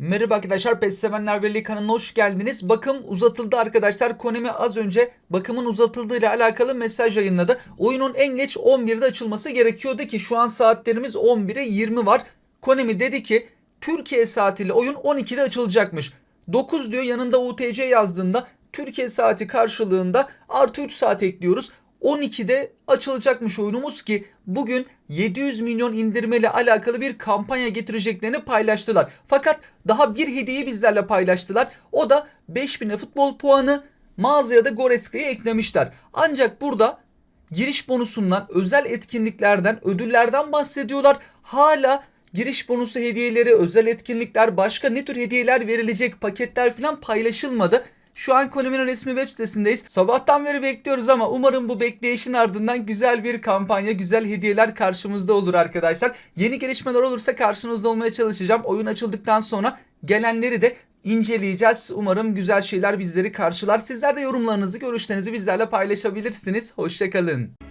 Merhaba arkadaşlar PES Sevenler Birliği kanalına hoş geldiniz. Bakım uzatıldı arkadaşlar. Konemi az önce bakımın uzatıldığı ile alakalı mesaj yayınladı. Oyunun en geç 11'de açılması gerekiyordu ki şu an saatlerimiz 11'e 20 var. Konemi dedi ki Türkiye saatiyle oyun 12'de açılacakmış. 9 diyor yanında UTC yazdığında Türkiye saati karşılığında artı 3 saat ekliyoruz. 12'de açılacakmış oyunumuz ki bugün 700 milyon indirmeyle alakalı bir kampanya getireceklerini paylaştılar. Fakat daha bir hediyeyi bizlerle paylaştılar. O da 5000'e futbol puanı mağazaya da Goreska'yı eklemişler. Ancak burada giriş bonusundan, özel etkinliklerden, ödüllerden bahsediyorlar. Hala giriş bonusu hediyeleri, özel etkinlikler, başka ne tür hediyeler verilecek paketler falan paylaşılmadı. Şu an Konami'nin resmi web sitesindeyiz. Sabahtan beri bekliyoruz ama umarım bu bekleyişin ardından güzel bir kampanya, güzel hediyeler karşımızda olur arkadaşlar. Yeni gelişmeler olursa karşınızda olmaya çalışacağım. Oyun açıldıktan sonra gelenleri de inceleyeceğiz. Umarım güzel şeyler bizleri karşılar. Sizler de yorumlarınızı, görüşlerinizi bizlerle paylaşabilirsiniz. Hoşçakalın.